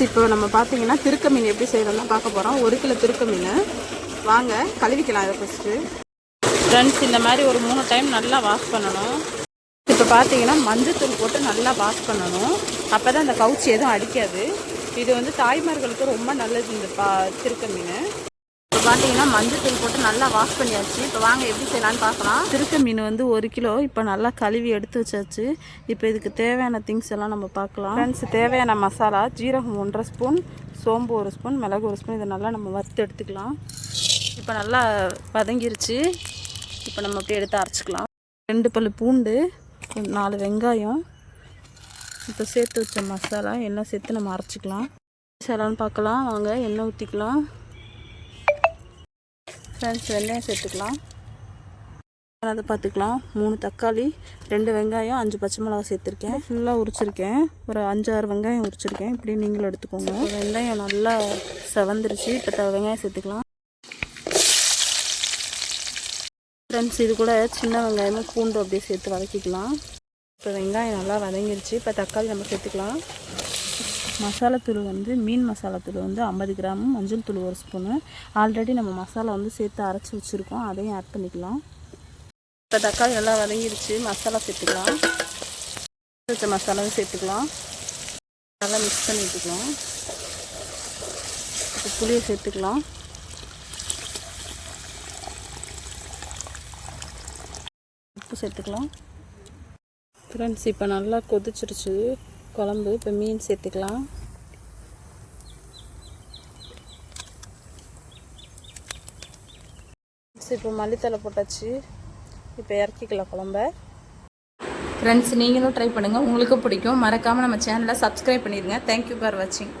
Friends இப்போ நம்ம பார்த்தீங்கன்னா திருக்க மீன் எப்படி செய்யறோம்னா பார்க்க போகிறோம் ஒரு கிலோ திருக்க மீன் வாங்க கழுவிக்கலாம் இதை ஃபஸ்ட்டு ஃப்ரெண்ட்ஸ் இந்த மாதிரி ஒரு மூணு டைம் நல்லா வாஷ் பண்ணணும். இப்போ பார்த்தீங்கன்னா மஞ்சத்தூள் போட்டு நல்லா வாஷ் பண்ணணும். அப்போ தான் அந்த கவுச்சி எதுவும் அடிக்காது. இது வந்து தாய்மார்களுக்கு ரொம்ப நல்லது இந்த பா திருக்க மீன் இப்போ பார்த்தீங்கன்னா மஞ்சத்தூள் போட்டு நல்லா வாஷ் பண்ணியாச்சு. இப்போ வாங்க எப்படி செய்யலான்னு பார்க்கலாம். திருக்க மீன் வந்து ஒரு கிலோ இப்போ நல்லா கழுவி எடுத்து வச்சாச்சு. இப்போ இதுக்கு தேவையான திங்ஸ் எல்லாம் நம்ம பார்க்கலாம். ஃப்ரெண்ட்ஸ் தேவையான மசாலா ஜீரகம் ஒன்றரை ஸ்பூன் சோம்பு ஒரு ஸ்பூன் மிளகு ஒரு ஸ்பூன் இதை நல்லா நம்ம வறுத்து எடுத்துக்கலாம். இப்போ நல்லா வதங்கிருச்சு. இப்போ நம்ம அப்படியே எடுத்து அரைச்சிக்கலாம். ரெண்டு பல் பூண்டு நாலு வெங்காயம். இப்போ சேர்த்து வச்ச மசாலா எல்லாம் சேர்த்து நம்ம அரைச்சிக்கலாம். மசாலான்னு பார்க்கலாம். வாங்க எண்ணெய் ஊற்றிக்கலாம் ஃப்ரெண்ட்ஸ் வெங்காயம் சேர்த்துக்கலாம். அதை பார்த்துக்கலாம். மூணு தக்காளி ரெண்டு வெங்காயம் அஞ்சு பச்சை மிளகா சேர்த்துருக்கேன். ஃபுல்லாக உரிச்சிருக்கேன். ஒரு அஞ்சாறு வெங்காயம் உரிச்சிருக்கேன். இப்படி நீங்களும் எடுத்துக்கோங்க. வெங்காயம் நல்லா செவந்துருச்சு. இப்போ வெங்காயம் சேர்த்துக்கலாம். ஃப்ரெண்ட்ஸ் இது கூட சின்ன வெங்காயமும் பூண்டு அப்படியே சேர்த்து வதக்கிக்கலாம். இப்போ வெங்காயம் நல்லா வதங்கிருச்சு. இப்போ தக்காளி நம்ம சேர்த்துக்கலாம். மசாலாத்தூள் வந்து மீன் மசாலாத்தூள் வந்து ஐம்பது கிராம் மஞ்சள் தூள் ஒரு ஸ்பூனு ஆல்ரெடி நம்ம மசாலா வந்து சேர்த்து அரைச்சி வச்சுருக்கோம். அதையும் ஆட் பண்ணிக்கலாம். இப்போ தக்காளி நல்லா வதங்கிடுச்சு மசாலா சேர்த்துக்கலாம். வச்ச மசாலாவும் சேர்த்துக்கலாம். நல்லா மிக்ஸ் பண்ணி விட்டுக்கலாம் இப்போ புளியை சேர்த்துக்கலாம். உப்பு சேர்த்துக்கலாம். ஃப்ரெண்ட்ஸ் இப்போ நல்லா கொதிச்சிருச்சு. குழம்பு இப்போ மீன் சேர்த்துக்கலாம். இப்போ மல்லித்தலை போட்டாச்சு. இப்போ இறக்கிக்கலாம் குழம்ப. ஃப்ரெண்ட்ஸ் நீங்களும் ட்ரை பண்ணுங்கள் உங்களுக்கு பிடிக்கும். மறக்காமல் நம்ம சேனலை சப்ஸ்கிரைப் பண்ணிடுங்க. தேங்க்யூ ஃபார் வாட்சிங்